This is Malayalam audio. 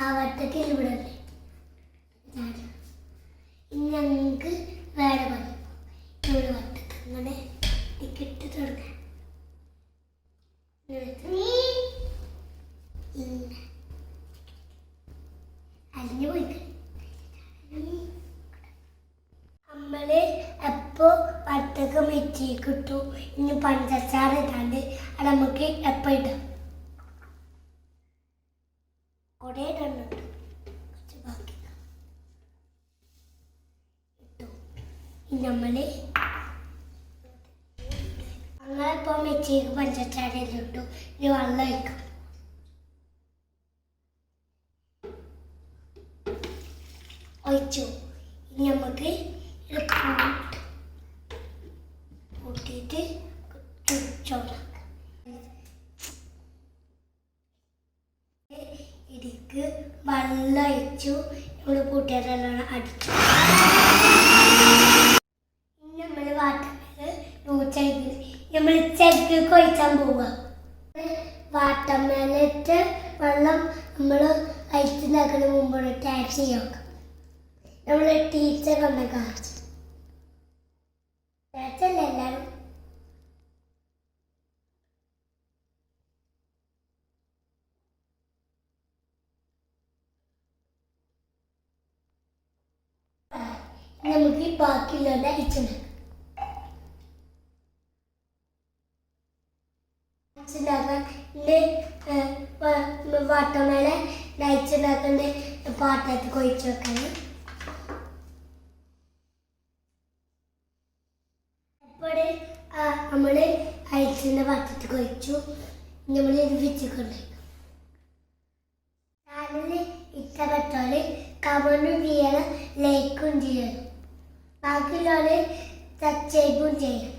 ആവർത്തത്തിൽ ഇവിടെ ഞങ്ങൾക്ക് വേറെ പണി വട്ടത്ത് അങ്ങനെ ടിക്കറ്റ് തുടങ്ങാം. അലിഞ്ഞു എപ്പോ വട്ടക്കം എത്തി ഇനി പഞ്ചസാര ഇടാണ്ട് അത് നമുക്ക് എപ്പോ ഇടാം? കൊറേ രണ്ടുണ്ട്. കുറച്ച് ബാക്കി ഇടാം. ഇട്ടു. നമ്മൾ ഞങ്ങളിപ്പോ മെച്ചേക്ക് പഞ്ചസാര ഇട്ടു. ഇനി വെള്ളം ഒഴിക്കാം. ഒഴിച്ചു. നമുക്ക് കൂട്ടിയിട്ട് വെള്ളം അയച്ചു നമ്മൾ കൂട്ടുകാരെല്ലാം അടിച്ചു നമ്മൾ വാട്ടമേൽ നൂച്ചെടുത്ത് നമ്മൾ ചെക്ക് കൊഴിച്ചാൻ പോവുക വാട്ടമേലിട്ട് വെള്ളം നമ്മൾ അയച്ചുണ്ടാക്കുന്ന മുമ്പാണ് ടാക്സി ചെയ്യാം നമ്മളെ ടീച്ചർ വന്ന കാണിച്ചു നമുക്ക് ഈ ബാക്കിയുള്ളത് അയച്ചുണ്ടാക്കാം അയച്ചുണ്ടാക്കാൻ വാട്ടമേലെ നയിച്ചുണ്ടാക്കേണ്ട പാട്ടത്ത് കൊഴിച്ച് വെക്കണം. അപ്പോൾ നമ്മൾ അയച്ചിന്റെ പാട്ടത്ത് കൊഴിച്ചു. നമ്മൾ ഇത് വെച്ചിട്ടുണ്ടായിരിക്കും ചാനൽ ഇഷ്ടപ്പെട്ടാൽ ചെയ്യണം ലൈക്കും ചെയ്യണം. ബാക്കിയുള്ളവർ സബ്സ്ക്രൈബും ചെയ്യണം